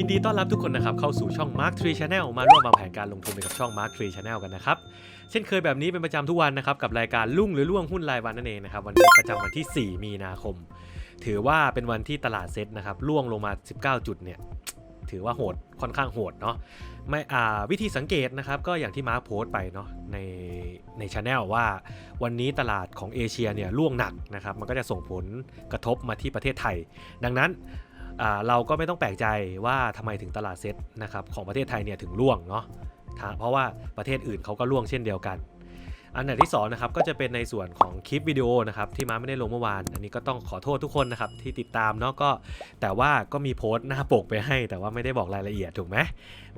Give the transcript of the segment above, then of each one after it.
ยินดีต้อนรับทุกคนนะครับเข้าสู่ช่อง Mark Tree Channel มาร่วมวางแผนการลงทุนไปกับช่อง Mark Tree Channel กันนะครับ เช่นเคยแบบนี้เป็นประจำทุกวันนะครับกับรายการลุ่งหรือล่วงหุ้นรายวันนั่นเองนะครับวันนี้ประจำวันที่ 4 มีนาคม ถือว่าเป็นวันที่ตลาดเซ็ตนะครับล่วงลงมา 19 จุดเนี่ยถือว่าโหดค่อนข้างโหดเนาะไม่อ่าวิธีสังเกตนะครับก็อย่างที่มาร์คโพสต์ไปเนาะในในช anel ว่าวันนี้ตลาดของเอเชียเนี่ยล่วงหนักนะครับมันก็จะส่งผลกระทบมาที่ประเทศไทย ดังนั้น เราก็ไม่ต้องแปลกใจว่าทำไมถึงตลาดเซ็ตนะครับของประเทศไทยเนี่ยถึงล่วงเนาะเพราะว่าประเทศอื่นเขาก็ล่วงเช่นเดียวกัน อันดับที่สองนะครับก็จะเป็นในส่วนของคลิปวิดีโอนะครับที่มาไม่ได้ลงเมื่อวาน อันนี้ก็ต้องขอโทษทุกคนนะครับที่ติดตามเนาะก็ แต่ว่าก็มีโพสต์หน้าปกไปให้ แต่ว่าไม่ได้บอกรายละเอียดถูกไหม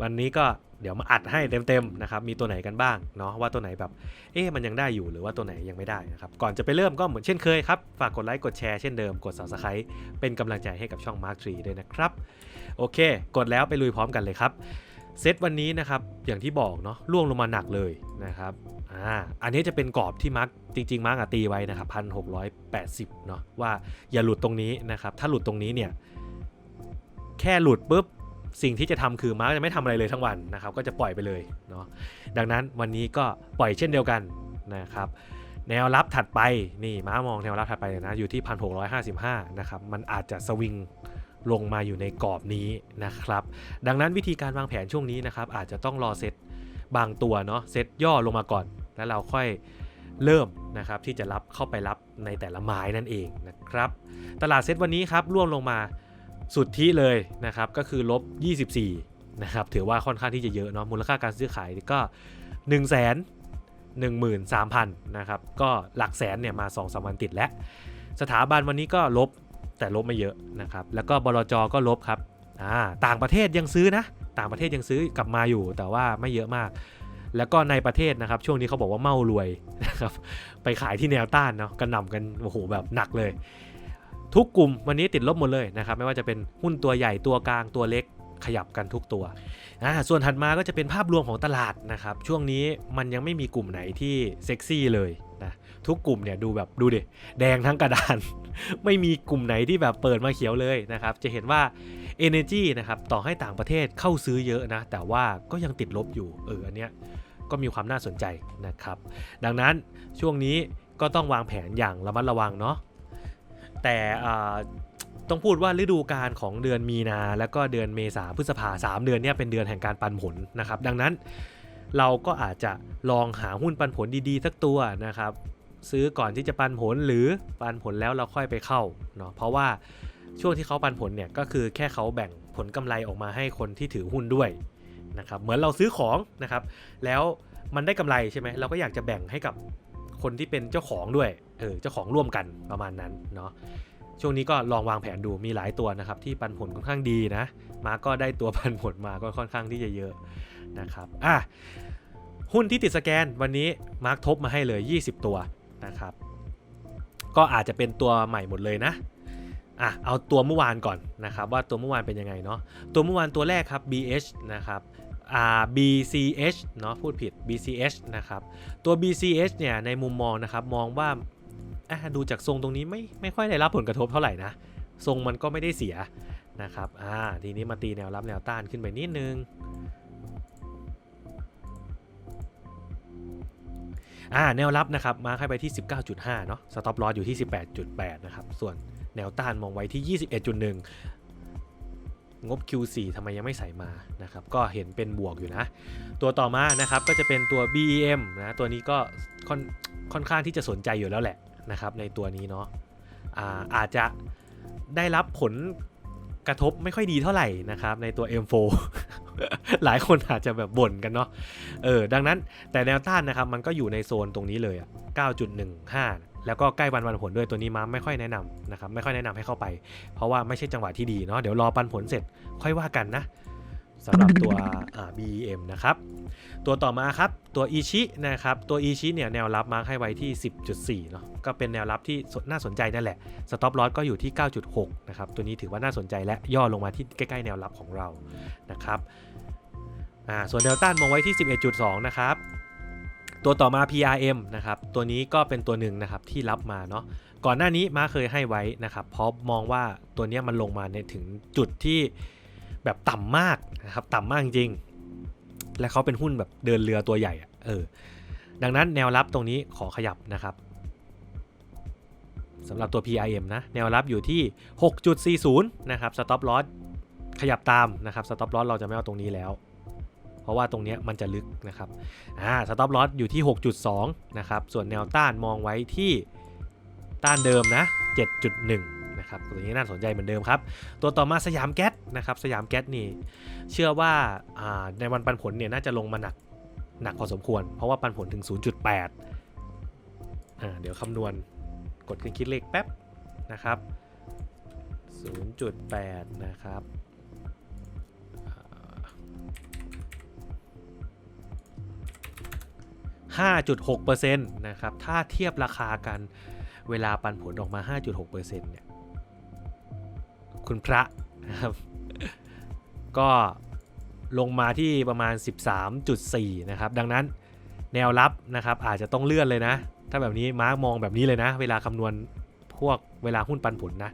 วันนี้ก็เดี๋ยวมาอัดให้เต็มๆนะครับมีตัวไหนกันบ้างเนาะว่าตัวไหนแบบเอ๊ะมันยังได้อยู่หรือว่าตัวไหนยังไม่ได้นะครับก่อนจะไปเริ่มก็เหมือนเช่นเคยครับฝากกดไลค์กดแชร์เช่นเดิมกด subscribe เป็นกำลังใจให้กับช่อง Mark Tree ด้วยนะครับโอเค กดแล้วไปลุยพร้อมกันเลยครับ เซตวันนี้นะครับอย่างที่บอกเนาะล่วงลงมาหนักเลยนะครับอ่าอันนี้จะเป็นกรอบที่มาร์กจริง ๆ มาร์กอะตีไว้นะครับพันหกร้อยแปดสิบเนาะว่าอย่าหลุดตรงนี้นะครับถ้าหลุดตรงนี้เนี่ยแค่หลุดปุ๊บสิ่งที่จะทำคือมาร์กจะไม่ทำอะไรเลยทั้งวันนะครับก็จะปล่อยไปเลยเนาะดังนั้นวันนี้ก็ปล่อยเช่นเดียวกันนะครับแนวรับถัดไปนี่ม้ามองแนวรับถัดไปนะอยู่ที่พันหกร้อยห้าสิบห้านะครับ มันอาจจะสวิง ลงมาอยู่ในกรอบนี้นะครับ ดังนั้นวิธีการวางแผนช่วงนี้นะครับ อาจจะต้องรอเซตบางตัวเนาะเซตย่อลงมาก่อน แล้วเราค่อยเริ่มนะครับที่จะรับเข้าไปรับในแต่ละไม้นั่นเองนะครับ ตลาดเซตวันนี้ครับร่วงลงมาสุดที่เลยนะครับก็คือลบ 24นะครับถือว่าค่อนข้างที่จะเยอะเนาะมูลค่าการซื้อขายก็1 1 3 0 0 0นะครับก็หลักแสนเนี่ยมา2อสวันติดแล้ว สถาบันวันนี้ก็ลบ แต่ลบไม่เยอะนะครับ แล้วก็บลจก็ลบครับอ่าต่างประเทศยังซื้อนะ ต่างประเทศยังซื้อกลับมาอยู่ แต่ว่าไม่เยอะมาก แล้วก็ในประเทศนะครับ ช่วงนี้เขาบอกว่าเมารวยนะครับไปขายที่แนวต้านเนาะกระหน่ำกันโอ้โหแบบหนักเลย ทุกกลุ่มวันนี้ติดลบหมดเลยนะครับ ไม่ว่าจะเป็นหุ้นตัวใหญ่ตัวกลางตัวเล็กขยับกันทุกตัวอ่าส่วนถัดมาก็จะเป็นภาพรวมของตลาดนะครับ ช่วงนี้มันยังไม่มีกลุ่มไหนที่เซ็กซี่เลยนะ ทุกกลุ่มเนี่ยดูแบบดูดิแดงทั้งกระดาน ไม่มีกลุ่มไหนที่แบบเปิดมาเขียวเลยนะครับ จะเห็นว่า Energy นะครับต่อให้ต่างประเทศเข้าซื้อเยอะนะ แต่ว่าก็ยังติดลบอยู่เอออันเนี้ยก็มีความน่าสนใจนะครับ ดังนั้นช่วงนี้ก็ต้องวางแผนอย่างระมัดระวังเนาะแต่อ่าต้องพูดว่าฤดูกาลของเดือนมีนาแล้วก็เดือนเมษาพฤษภาสามเดือนเนี้ยเป็นเดือนแห่งการปันผลนะครับ ดังนั้นเราก็อาจจะลองหาหุ้นปันผลดีๆ สักตัวนะครับ ซื้อก่อนที่จะปันผลหรือปันผลแล้วเราค่อยไปเข้าเนาะเพราะว่าช่วงที่เขาปันผลเนี่ยก็คือแค่เขาแบ่งผลกำไรออกมาให้คนที่ถือหุ้นด้วยนะครับเหมือนเราซื้อของนะครับ แล้วมันได้กำไรใช่ไหมเราก็อยากจะแบ่งให้กับคนที่เป็นเจ้าของด้วยเออเจ้าของร่วมกันประมาณนั้นเนาะช่วงนี้ก็ลองวางแผนดูมีหลายตัวนะครับ ที่ปันผลค่อนข้างดีนะมาก็ได้ตัวปันผลมาก็ค่อนข้างที่จะเยอะนะครับอะหุ้นที่ติดสแกนวันนี้มาร์กทบมาให้เลย 20 ตัว นะครับ ก็อาจจะเป็นตัวใหม่หมดเลยนะอะเอาตัวเมื่อวานก่อนนะครับ ว่าตัวเมื่อวานเป็นยังไงเนาะตัวเมื่อวานตัวแรกครับ BH นะครับอ่า BCH เนาะพูดผิด BCH นะครับตัว BCH เนี่ยในมุมมองนะครับมองว่าอะดูจากทรงตรงนี้ไม่ไม่ค่อยได้รับผลกระทบเท่าไหร่นะทรงมันก็ไม่ได้เสียนะครับอ่าทีนี้มาตีแนวรับแนวต้านขึ้นไปนิดนึง อ่าแนวรับนะครับมาให้ไปที่ 19.5 เนาะสต็อปลอสอยู่ที่ 18.8 นะครับ ส่วนแนวต้านมองไว้ที่ 21.1 งบ Q4 ทำไมยังไม่ใส่มานะครับ ก็เห็นเป็นบวกอยู่นะ ตัวต่อมานะครับก็จะเป็นตัว BEM นะตัวนี้ก็ค่อนค่อนข้างที่จะสนใจอยู่แล้วแหละนะครับในตัวนี้เนาะอาอาจจะได้รับผลกระทบไม่ค่อยดีเท่าไหร่นะครับในตัว M4 หลายคนอาจจะแบบบ่นกันเนาะเออดังนั้นแต่แนวต้านนะครับมันก็อยู่ในโซนตรงนี้เลยอะ9.15 แล้วก็ใกล้วันวันผลด้วยตัวนี้มาไม่ค่อยแนะนำนะครับไม่ค่อยแนะนำให้เข้าไป เพราะว่าไม่ใช่จังหวะที่ดีเนาะเดี๋ยวรอปันผลเสร็จค่อยว่ากันนะ สำหรับตัว BEM นะครับ ตัวต่อมาครับ ตัวอีชินะครับ ตัวอีชิเนี่ยแนวรับมาร์คให้ไว้ที่ 10.4 เนาะก็เป็นแนวรับที่น่าสนใจนั่นแหละ สต็อปลอสก็อยู่ที่ 9.6 นะครับ ตัวนี้ถือว่าน่าสนใจและย่อลงมาที่ใกล้ๆแนวรับของเรา นะครับ อ่า ส่วนเดลต้านมองไว้ที่ 11.2 นะครับ ตัวต่อมา PRM นะครับ ตัวนี้ก็เป็นตัวหนึ่งนะครับที่รับมาเนาะ ก่อนหน้านี้มาเคยให้ไว้นะครับ เพราะมองว่าตัวนี้มันลงมาในถึงจุดที่ แบบต่ำมากนะครับต่ำมากจริง และเขาเป็นหุ้นแบบเดินเรือตัวใหญ่อเออดังนั้นแนวรับตรงนี้ขอขยับนะครับสำหรับตัว PIM นะ แนวรับอยู่ที่ 6.40 นะครับ stop loss ขยับตามนะครับ stop loss เราจะไม่เอาตรงนี้แล้ว เพราะว่าตรงนี้มันจะลึกนะครับ อ่า stop loss อยู่ที่ 6.2 นะครับ ส่วนแนวต้านมองไว้ที่ต้านเดิมนะ 7.1 นะครับตัวนี้น่าสนใจเหมือนเดิมครับ ตัวต่อมาสยามแก๊สนะครับสยามแก๊สนี่เชื่อว่าในวันปันผลเนี่ยน่าจะลงมาหนักหนักพอสมควร เพราะว่าปันผลถึง 0.8อ่าเดี๋ยวคำนวณกดเครื่องคิดเลขแป๊บนะครับ 0.8 นะครับอ่า5.6%นะครับ ถ้าเทียบราคากันเวลาปันผลออกมา 5.6%เนี่ย คุณพระนะครับ ก็ลงมาที่ประมาณ 13.4 นะครับ ดังนั้นแนวรับนะครับ อาจจะต้องเลื่อนเลยนะ ถ้าแบบนี้มาร์กมองแบบนี้เลยนะ เวลาคำนวณพวกเวลาหุ้นปันผลนะ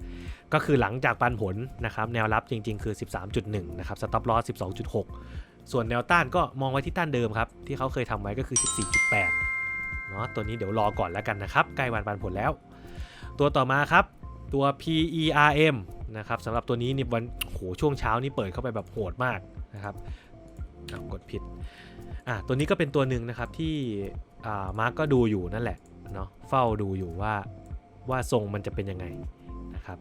ก็คือหลังจากปันผลนะครับ แนวรับจริง ๆ คือ 13.1 นะครับสต็อปลอส12.6 ส่วนแนวต้านก็มองไว้ที่ต้านเดิมครับ ที่เขาเคยทำไว้ก็คือ 14.8 เนาะตัวนี้เดี๋ยวรอก่อนแล้วกันนะครับ ใกล้วันปันผลแล้ว ตัวต่อมาครับตัว PERM นะครับสำหรับตัวนี้นี่วันโหช่วงเช้านี่เปิดเข้าไปแบบโหดมากนะครับอ้ากดผิดอะตัวนี้ก็เป็นตัวหนึ่งนะครับที่อ่ามาร์กก็ดูอยู่นั่นแหละเนาะเฝ้าดูอยู่ว่าว่าทรงมันจะเป็นยังไงนะครับ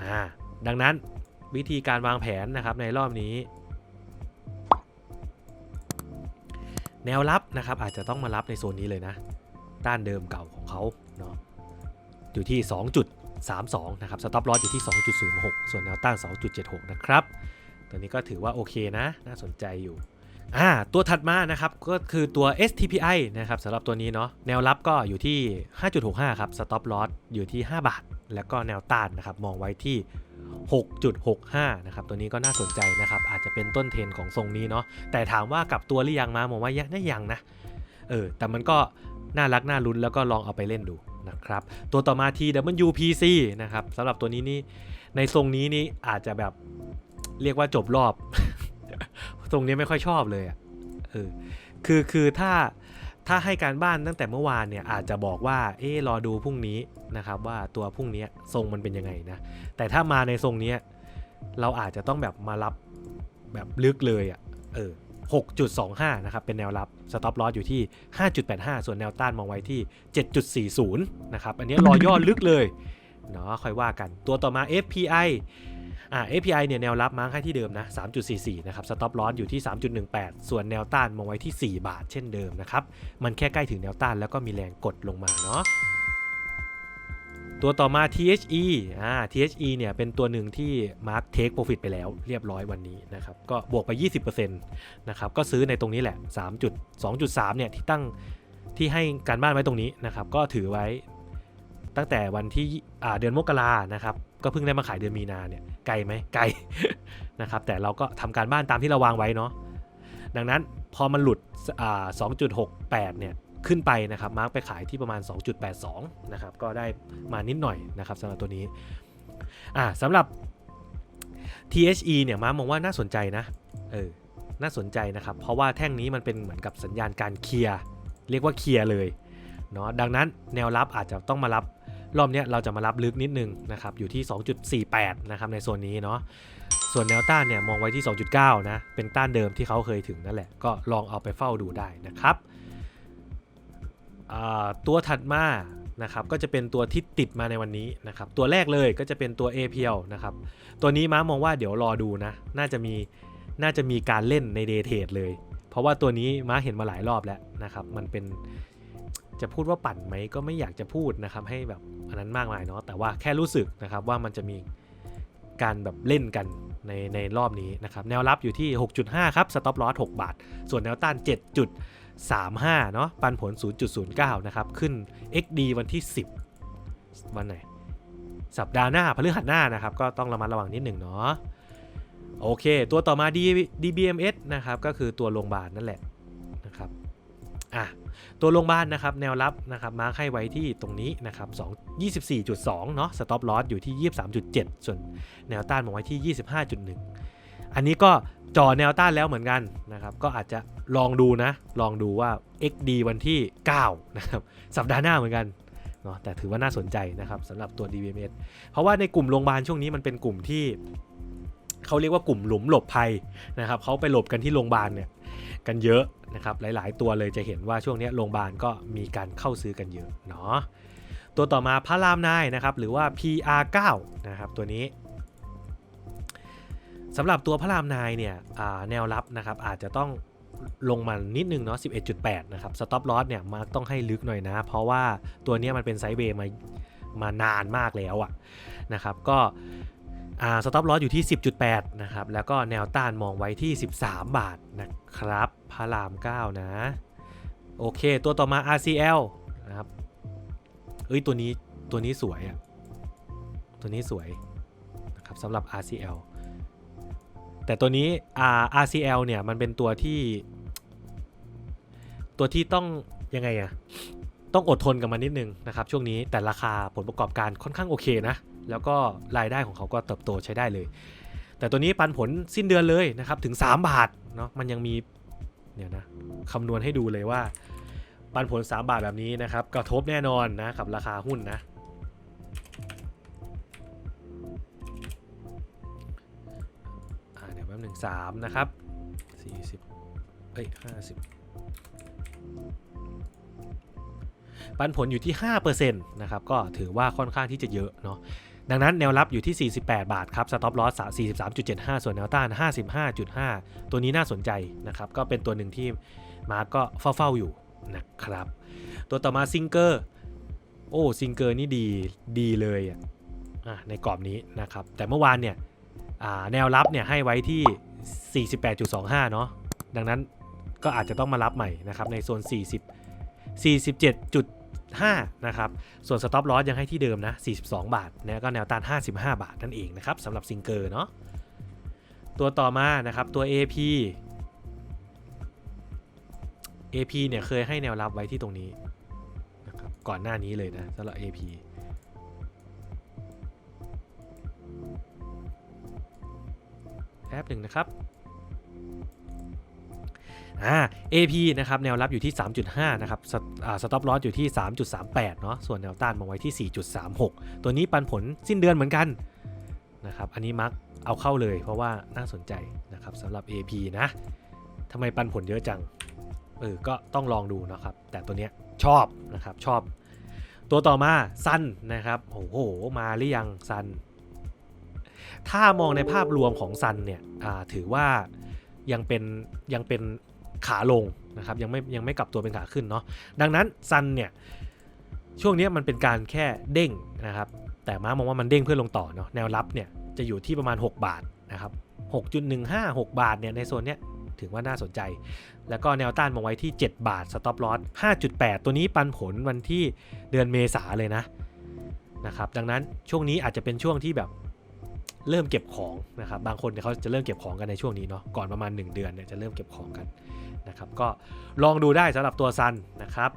อ่าดังนั้นวิธีการวางแผนนะครับในรอบนี้ แนวรับนะครับอาจจะต้องมารับในโซนนี้เลยนะต้านเดิมเก่าของเขาเนาะอยู่ที่ 2 จุด 2.32 นะครับสต็อปลอสอยู่ที่ 2.06 ส่วนแนวต้าน 2.76 นะครับ ตัวนี้ก็ถือว่าโอเคนะ น่าสนใจอยู่อ่าตัวถัดมานะครับ ก็คือตัว STPI นะครับสำหรับตัวนี้เนาะแนวรับก็อยู่ที่ 5.65 ครับสต็อปลอสอยู่ที่ 5 บาท แล้วก็แนวต้านนะครับมองไว้ที่ 6.65 นะครับ ตัวนี้ก็น่าสนใจนะครับ อาจจะเป็นต้นเทรนของทรงนี้เนาะแต่ถามว่ากลับตัวหรือยังมาผมว่ายังยังนะเออแต่มันก็น่ารักน่าลุ้นแล้วก็ลองเอาไปเล่นดู นะครับ ตัวต่อมา TWPC นะครับสำหรับตัวนี้นี่ในทรงนี้นี่อาจจะแบบเรียกว่าจบรอบทรงนี้ไม่ค่อยชอบเลยอะเออคือคือถ้าถ้าให้การบ้านตั้งแต่เมื่อวานเนี่ยอาจจะบอกว่า เออรอดูพรุ่งนี้นะครับว่าตัวพรุ่งนี้ทรงมันเป็นยังไงนะ แต่ถ้ามาในทรงนี้เราอาจจะต้องแบบมารับแบบลึกเลยอะ เออ 6.25 นะครับ เป็นแนวรับ สต็อปลอสอยู่ที่ 5.85 ส่วนแนวต้านมองไว้ที่ 7.40 นะครับ อันนี้รอย่อลึกเลยเนาะค่อยว่ากัน ตัวต่อมา FPI อ่า FPI เนี่ยแนวรับมาร์คให้ที่เดิมนะ 3.44 นะครับ สต็อปลอสอยู่ที่ 3.18 ส่วนแนวต้านมองไว้ที่ 4 บาทเช่นเดิมนะครับ มันแค่ใกล้ถึงแนวต้านแล้วก็มีแรงกดลงมาเนาะ ตัวต่อมา THE อ่า THE เนี่ยเป็นตัวหนึ่งที่ Mark Take Profit ไปแล้วเรียบร้อยวันนี้นะครับก็บวกไป 20%นะครับก็ซื้อในตรงนี้แหละ 3.2.3 เนี่ยที่ตั้งที่ให้การบ้านไว้ตรงนี้นะครับก็ถือไว้ตั้งแต่วันที่อ่าเดือนมกรานะครับก็เพิ่งได้มาขายเดือนมีนาเนี่ยไกลไหมไกลนะครับแต่เราก็ทำการบ้านตามที่เราวางไว้เนาะดังนั้นพอมันหลุดอ่า2.68 เนี่ย ขึ้นไปนะครับมาร์กไปขายที่ประมาณ 2.82 นะครับ ก็ได้มานิดหน่อยนะครับสำหรับตัวนี้อ่าสำหรับ THE เนี่ยมาร์กมองว่าน่าสนใจนะเออน่าสนใจนะครับ เพราะว่าแท่งนี้มันเป็นเหมือนกับสัญญาณการเคลียร์เรียกว่าเคลียร์เลยเนาะดังนั้นแนวรับอาจจะต้องมารับรอบนี้เราจะมารับลึกนิดนึงนะครับอยู่ที่ 2.48 นะครับในโซนนี้เนาะส่วนแนวต้านเนี่ยมองไว้ที่ 2.9 นะ เป็นต้านเดิมที่เขาเคยถึงนั่นแหละ ก็ลองเอาไปเฝ้าดูได้นะครับ ตัวถัดมานะครับก็จะเป็นตัวที่ติดมาในวันนี้นะครับตัวแรกเลยก็จะเป็นตัว a p l นะครับตัวนี้ม้ามองว่าเดี๋ยวรอดูนะ น่าจะมีน่าจะมีการเล่นในเดเทดเลย เพราะว่าตัวนี้ม้าเห็นมาหลายรอบแล้วนะครับมันเป็นจะพูดว่าปั่นไหมก็ไม่อยากจะพูดนะครับให้แบบอันนั้นมากมายเนาะแต่ว่าแค่รู้สึกนะครับว่ามันจะมีการแบบเล่นกันในในรอบนี้นะครับแนวรับอยู่ที่ 6.5 ครับสต็อปลอส6บาท ส่วนแนวต้าน 35 เนาะปันผล 0.09 นะครับ ขึ้น XD วันที่ 10 วันไหน สัปดาห์หน้าพฤหัสหน้านะครับ ก็ต้องระมัดระวังนิดหนึ่งเนาะโอเค ตัวต่อมา D DBMS นะครับ ก็คือตัวโรงพยาบาลนั่นแหละนะครับอะตัวโรงพยาบาลนะครับ แนวรับนะครับมาคให้ไว้ที่ตรงนี้นะครับ2 24.2 เนาะสต็อปลอสอยู่ที่ 23.7 ส่วนแนวต้านมองไว้ที่ 25.1 อันนี้ก็จอแนวต้านแล้วเหมือนกันนะครับ ก็อาจจะลองดูนะ ลองดูว่า XD วันที่ 9 นะครับ สัปดาห์หน้าเหมือนกันเนาะแต่ถือว่าน่าสนใจนะครับสำหรับตัว DBMS เพราะว่าในกลุ่มโรงพยาบาลช่วงนี้มันเป็นกลุ่มที่เขาเรียกว่ากลุ่มหลุมหลบภัยนะครับเขาไปหลบกันที่โรงพยาบาลเนี่ยกันเยอะนะครับหลาย ๆ ตัวเลยจะเห็นว่าช่วงนี้โรงพยาบาลก็มีการเข้าซื้อกันเยอะเนาะตัวต่อมาพระรามนายนะครับหรือว่า PR9 นะครับตัวนี้ สำหรับตัวพระรามนายเนี่ยแนวรับนะครับอาจจะต้องลงมานิดนึงเนาะ 11.8 นะครับ สต็อปลอสเนี่ยมาต้องให้ลึกหน่อยนะ เพราะว่าตัวนี้มันเป็นไซด์เวย์มามานานมากแล้วอะนะครับ ก็สต็อปลอสอยู่ที่ 10.8 นะครับ แล้วก็แนวต้านมองไว้ที่ 13 บาทนะครับ พระราม 9 นะ โอเค ตัวต่อมา RCL นะครับ เอ้ย ตัวนี้ ตัวนี้สวยอะตัวนี้สวยนะครับสำหรับ RCL แต่ตัวนี้ RCL เนี่ยมันเป็นตัวที่ ตัวที่ต้องยังไงอะต้องอดทนกับมันนิดนึงนะครับช่วงนี้แต่ราคาผลประกอบการค่อนข้างโอเคนะ แล้วก็รายได้ของเขาก็เติบโตใช้ได้เลย แต่ตัวนี้ปันผลสิ้นเดือนเลยนะครับถึง 3 บาทเนาะมันยังมีเนี่ยนะคำนวณให้ดูเลยว่าปันผล 3 บาทแบบนี้นะครับกระทบแน่นอนนะกับราคาหุ้นนะ 3 นะครับ 40 เอ้ย 50 ปันผลอยู่ที่ 5%นะครับ ก็ถือว่าค่อนข้างที่จะเยอะเนาะดังนั้นแนวรับอยู่ที่ 48 บาทครับ สต็อปลอส43.75 ส่วนแนวต้าน 55.5 ตัวนี้น่าสนใจนะครับ ก็เป็นตัวหนึ่งที่มาก็เฝ้าๆอยู่นะครับ ตัวต่อมาซิงเกอร์ โอ้ซิงเกอร์นี่ดีดีเลยอะในกรอบนี้นะครับ แต่เมื่อวานเนี่ย แนวรับเนี่ยให้ไว้ที่ 48.25 เนาะดังนั้นก็อาจจะต้องมารับใหม่นะครับในโซน 40 47.5 นะครับ ส่วนสต็อปลอสยังให้ที่เดิมนะ 42 บาทนะก็แนวต้าน 55 บาทนั่นเองนะครับสำหรับซิงเกอร์เนาะตัวต่อมานะครับตัว AP AP เนี่ยเคยให้แนวรับไว้ที่ตรงนี้นะครับก่อนหน้านี้เลยนะสำหรับ AP แป๊บหนึ่งนะครับอ่า AP นะครับแนวรับอยู่ที่ 3.5 นะครับสสต็อปลอสอยู่ที่ 3.38 เนาะส่วนแนวต้านมองไว้ที่ 4.36 ตัวนี้ปันผลสิ้นเดือนเหมือนกันนะครับอันนี้มักเอาเข้าเลยเพราะว่าน่าสนใจนะครับสำหรับ AP นะทำไมปันผลเยอะจังเออก็ต้องลองดูนะครับ แต่ตัวเนี้ยชอบนะครับชอบ ตัวต่อมาซันนะครับโอ้โหมาหรือยังซัน ถ้ามองในภาพรวมของซันเนี่ยถือว่ายังเป็นยังเป็นขาลงนะครับยังไม่ยังไม่กลับตัวเป็นขาขึ้นเนาะดังนั้นซันเนี่ยช่วงนี้มันเป็นการแค่เด้งนะครับ แต่ม้ามองว่ามันเด้งเพื่อลงต่อเนาะแนวรับเนี่ยจะอยู่ที่ประมาณ 6 บาทนะครับ6.15 6 บาทเนี่ยในโซนเนี้ยถือว่าน่าสนใจ แล้วก็แนวต้านมองไว้ที่ 7 บาทสต็อปลอส5.8 ตัวนี้ปันผลวันที่เดือนเมษาเลยนะนะครับดังนั้นช่วงนี้อาจจะเป็นช่วงที่แบบ เริ่มเก็บของนะครับบางคนเขาจะเริ่มเก็บของกันในช่วงนี้เนาะก่อนประมาณ 1 เดือนเนี่ยจะเริ่มเก็บของกันนะครับก็ลองดูได้สำหรับตัวซันนะครับ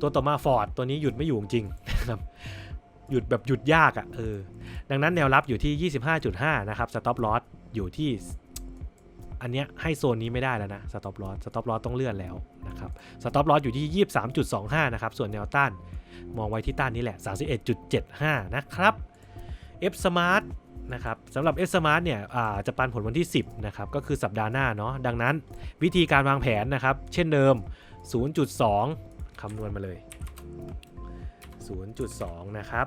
ตัวต่อมาฟอร์ดตัวนี้หยุดไม่อยู่จริงนะครับหยุดแบบหยุดยากอะ่ะเออดังนั้นแนวรับอยู่ที่ 25.5 นะครับสต็อปลอสอยู่ที่ อันเนี้ยให้โซนนี้ไม่ได้แล้วนะสต็อปลอสสต็อปลอสต้องเลื่อนแล้วนะครับสต็อปลอสอยู่ที่ 23.25 นะครับส่วนแนวต้านมองไว้ที่ต้านนี้แหละ 31.75 นะครับ F Smart นะครับสำหรับ S Smart เนี่ยจะปันผลวันที่ 10นะครับก็คือสัปดาห์หน้าเนาะดังนั้นวิธีการวางแผนนะครับ เช่นเดิม 0.2 คำนวณมาเลย 0.2 นะครับ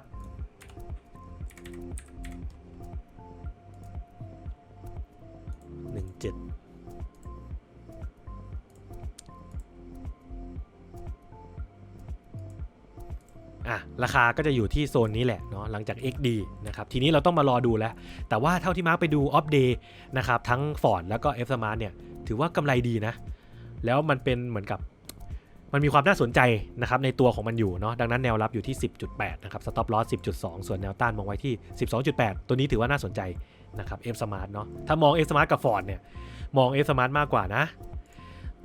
ราคาก็จะอยู่ที่โซนนี้แหละเนาะหลังจาก XD นะครับทีนี้เราต้องมารอดูแล้ว แต่ว่าเท่าที่มาร์คไปดู Off Day นะครับทั้ง Ford แล้วก็ F Smart เนี่ยถือว่ากำไรดีนะ แล้วมันเป็นเหมือนกับมันมีความน่าสนใจนะครับในตัวของมันอยู่เนาะดังนั้นแนวรับอยู่ที่ 10.8 นะครับ Stop Loss 10.2 ส่วนแนวต้านมองไว้ที่ 12.8 ตัวนี้ถือว่าน่าสนใจนะครับ F Smart เนาะถ้ามอง F Smart กับ Ford เนี่ยมอง F Smart มากกว่านะ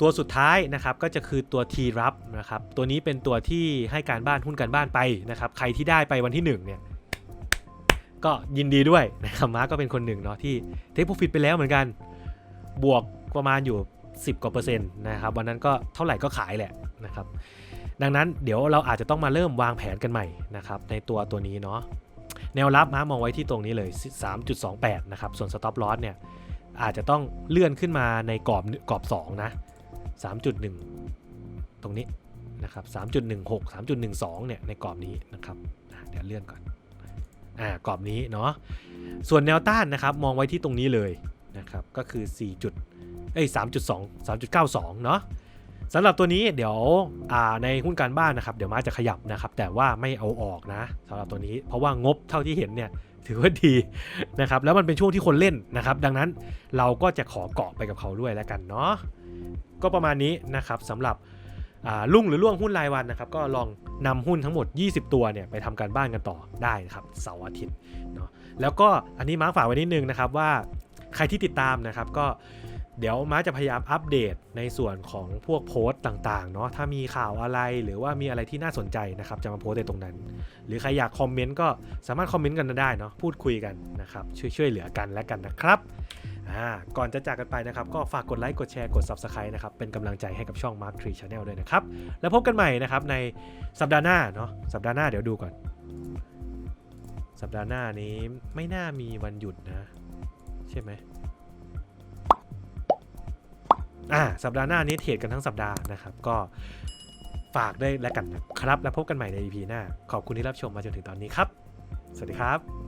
ตัวสุดท้ายนะครับก็จะคือตัว T รับนะครับตัวนี้เป็นตัวที่ให้การบ้านหุ้นการบ้านไปนะครับใครที่ได้ไปวันที่1เนี่ยก็ยินดีด้วยนะครับมาร์กก็เป็นคนหนึ่งเนาะที่เทคโปรฟิตไปแล้วเหมือนกัน บวกประมาณอยู่ 10กว่าเปอร์เซ็นต์นะครับวันนั้นก็เท่าไหร่ก็ขายแหละนะครับดังนั้นเดี๋ยวเราอาจจะต้องมาเริ่มวางแผนกันใหม่นะครับในตัวตัวนี้เนาะแนวรับมามองไว้ที่ตรงนี้เลย 3.28 นะครับ ส่วน stop loss เนี่ยอาจจะต้องเลื่อนขึ้นมาในกรอบกรอบ 2 นะ 3.1 ตรงนี้นะครับ 3.16 3.12 เนี่ย ในกรอบนี้นะครับ เดี๋ยวเลื่อนก่อน อ่า กรอบนี้เนาะ ส่วนแนวต้านนะครับ มองไว้ที่ตรงนี้เลยนะครับ ก็คือ 4. จุด เอ้ย 3.2 3.92 เนาะสำหรับตัวนี้เดี๋ยวอ่าในหุ้นการบ้านนะครับ เดี๋ยวมาจะขยับนะครับ แต่ว่าไม่เอาออกนะสำหรับตัวนี้ เพราะว่างบเท่าที่เห็นเนี่ยถือว่าดีนะครับ แล้วมันเป็นช่วงที่คนเล่นนะครับ ดังนั้นเราก็จะขอเกาะไปกับเขาด้วยแล้วกันเนาะ ก็ประมาณนี้นะครับสำหรับลุ่งหรือล่วงหุ้นรายวันนะครับก็ลองนำหุ้นทั้งหมด 20 ตัวเนี่ยไปทำการบ้านกันต่อได้นะครับเสาร์อาทิตย์เนาะแล้วก็อันนี้มาร์กฝากไว้นิดนึงนะครับว่าใครที่ติดตามนะครับก็ เดี๋ยวม้าจะพยายามอัปเดตในส่วนของพวกโพสต์ต่างๆเนาะถ้ามีข่าวอะไรหรือว่ามีอะไรที่น่าสนใจนะครับจะมาโพสต์ในตรงนั้น หรือใครอยากคอมเมนต์ก็สามารถคอมเมนต์กันได้เนาะพูดคุยกันนะครับช่วยช่วยเหลือกันและกันนะครับอ่าก่อนจะจากกันไปนะครับ ก็ฝากกดไลค์กดแชร์กด Subscribe นะครับ เป็นกำลังใจให้กับช่อง Mark Tree Channel ด้วยนะครับ แล้วพบกันใหม่นะครับในสัปดาห์หน้าเนาะสัปดาห์หน้าเดี๋ยวดูก่อน สัปดาห์หน้านี้ไม่น่ามีวันหยุดนะ ใช่ไหม อ่าสัปดาห์หน้านี้เทรดกันทั้งสัปดาห์นะครับ ก็ฝากได้แล้วกันนะครับ แล้วพบกันใหม่ใน EP หน้า ขอบคุณที่รับชมมาจนถึงตอนนี้ครับ สวัสดีครับ